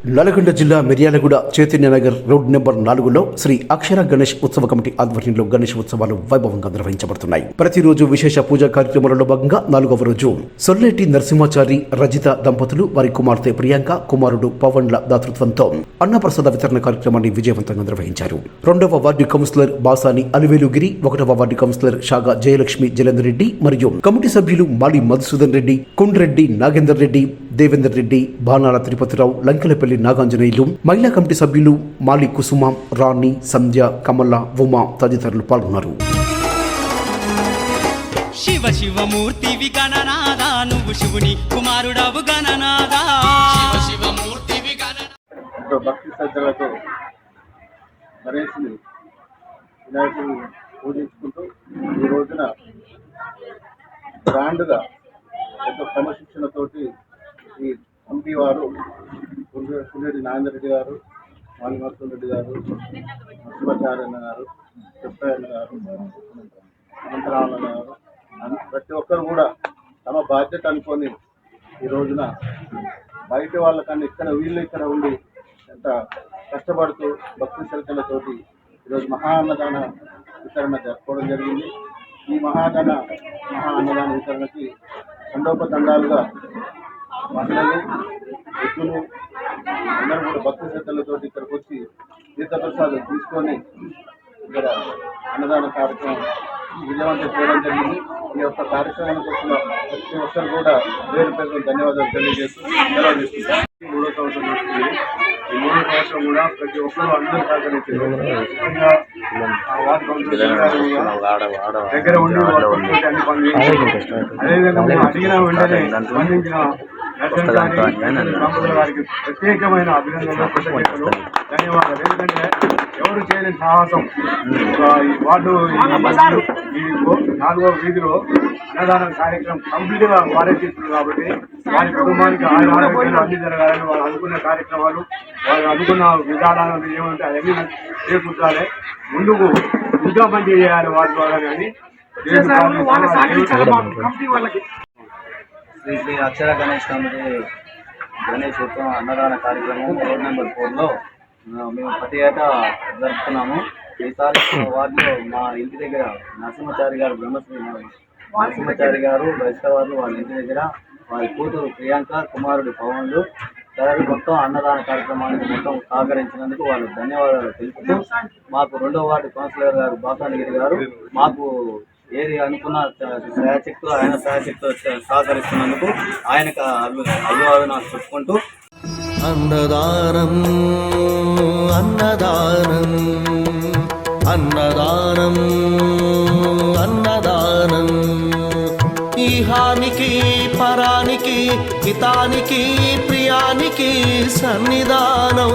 నల్గొండ జిల్లా Miryalaguda Chaitanya Nagar road number నాలుగులో శ్రీ అక్షర గణేష్ ఉత్సవ కమిటీ ఆధ్వర్యంలో గణేష్ ఉత్సవాలు వైభవంగా నిర్వహించబడుతున్నాయి. ప్రతిరోజు విశేష పూజా కార్యక్రమాలలో భాగంగా నాలుగవ రోజు సొల్లేటి నరసింహాచారి రజిత దంపతులు వారి కుమార్తె ప్రియాంక కుమారుడు పవన్ల దాతృత్వంతో అన్నప్రసాద వితరణ కార్యక్రమాన్ని విజయవంతంగా నిర్వహించారు. రెండవ వార్డు కౌన్సిలర్ బాసాని అలివేలుగిరి ఒకటవ వార్డు కౌన్సిలర్ షాగా జయలక్ష్మి జలేందర్ రెడ్డి మరియు కమిటీ సభ్యులు మాలి మధుసూదన్ రెడ్డి కుండ్రెడ్డి నాగేందర్ రెడ్డి దేవేందర్ రెడ్డి బాణాల తిరుపతిరావు లంకెలపల్లి నాగాంజనేయులు మహిళా కమిటీ సభ్యులు మాలి కుసుమ రాణి సంధ్య కమల ఉమా తదితరులు పాల్గొన్నారు. శివ శివమూర్తివి గణనాదా నువ్వు శివుని కుమారుడవు గణనాదా శివమూర్తివి గణ ఎంతో భక్తి శ్రద్ధలతో గణేశుని వినాయకుని పూజించుకుంటూ ఈ రోజున గ్రాండ్గా ఎంతో క్రమశిక్షణతోటి ఈ కమిటీ వారు పుల్లెడి నాగేంద్ర రెడ్డి గారు మాలిమర్సన్ రెడ్డి గారు నరసింహాచార్యన్న గారు చెప్పయ్యన్న గారు అనంతరామన్న గారు ప్రతి ఒక్కరు కూడా తమ బాధ్యత అనుకొని ఈ రోజున బయట వాళ్ళకన్నా ఇక్కడ వీళ్ళు ఇక్కడ ఉండి ఎంత కష్టపడుతూ భక్తి శ్రద్ధలతోటి ఈరోజు మహా అన్నదాన వితరణ జరుపుకోవడం జరిగింది. ఈ మహాదాన మహా అన్నదాన వితరణకి దండోపదండాలుగా మహిళలు వ్యక్తులు అందరూ కూడా భక్తి శ్రద్ధలతోటి ఇక్కడికి వచ్చి తీర్థప్రసాదం తీసుకొని ఇక్కడ అన్నదాన కార్యక్రమం విజయవంతం చేయడం జరిగింది. ఈ యొక్క కార్యక్రమానికి వచ్చిన ప్రతి ఒక్కరు కూడా పేరు పేరు ధన్యవాదాలు తెలియజేస్తూ మూడో సంవత్సరం వస్తుంది ఈ మూడో సంవత్సరం కూడా ప్రతి ఒక్కరు అందరూ సహకరించారు. దగ్గర ఉండి అన్ని పనులు అదేవిధంగా అడిగిన వెంటనే స్పందించిన గారికి ప్రత్యేకమైన అభినందనలు కృతజ్ఞతలు ధన్యవాదాలు. ఎందుకంటే ఎవరు చేయలేని సాహసం. ఈ వార్డు ఈ- ఈ గో- నాలుగో వీధిలో అన్నదానం కార్యక్రమం కంప్లీట్గా వారే చేస్తున్నారు కాబట్టి వారి కుటుంబానికి ఆయన ఆరోగ్యాలు అన్ని జరగాలని వాళ్ళు అనుకున్న కార్యక్రమాలు వాళ్ళు అనుకున్న విధానాలు ఏమంటే అవన్నీ చేకూర్చాలి. ముందుకు ఇంకా మంచి చేయాలి వాటి ద్వారా కానీ దేవుడు ప్రార్థిస్తున్నాను. శ్రీ శ్రీ అక్షర గణేష్ కమిటీ గణేష్ ఉత్సవం అన్నదాన కార్యక్రమం రోడ్ నెంబర్ ఫోర్లో మేము ప్రతి ఏటా జరుపుతున్నాము. ఈసారి వారిలో మా ఇంటి దగ్గర నరసింహచారి గారు బ్రహ్మశ్రీ నరసింహచారి గారు వైష్ణవారు వాళ్ళ ఇంటి దగ్గర వారి కూతురు ప్రియాంక కుమారుడు పవన్లు తయారు మొత్తం అన్నదాన కార్యక్రమానికి మొత్తం సహకరించినందుకు వాళ్ళు ధన్యవాదాలు తెలుపుతూ మాకు రెండో వార్డు కౌన్సిలర్ గారు బాసానగిరి గారు మాకు ఏది అనుకున్న శాశక్తితో ఆయన శాశక్తితో సహకరిస్తున్నందుకు ఆయనకు అభి అభివాదనాలు చెప్పుకుంటూ అన్నదానం అన్నదానం అన్నదానం అన్నదానం. ఈహానికి పరానికి హితానికి ప్రియానికి సన్నిధానం.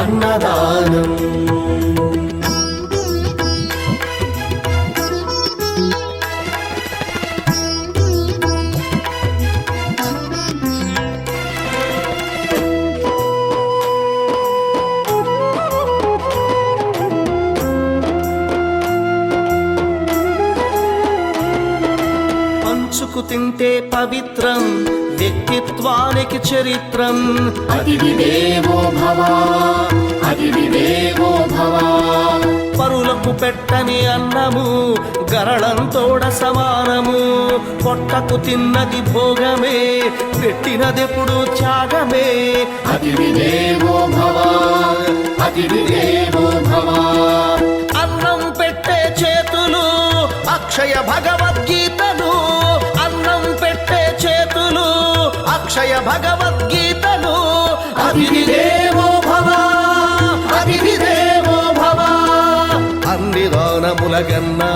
అన్నదానం తింటే పవిత్రం వ్యక్తిత్వానికి చరిత్రం. అతిథి దేవో భవ అతిథి దేవో భవ. పరులకు పెట్టని అన్నము గరళంతోడ సమానము. పొట్టకు తిన్నది భోగమే పెట్టినదెప్పుడు త్యాగమే. అతిథి దేవో భవ అతిథి దేవో భవ. అన్నం పెట్టే చేతులు అక్షయ భగవద్గీతలు అక్షయ భగవద్గీతను అభిదేవో భవ అభిదేవో భవ. అన్ని దానముల కన్నా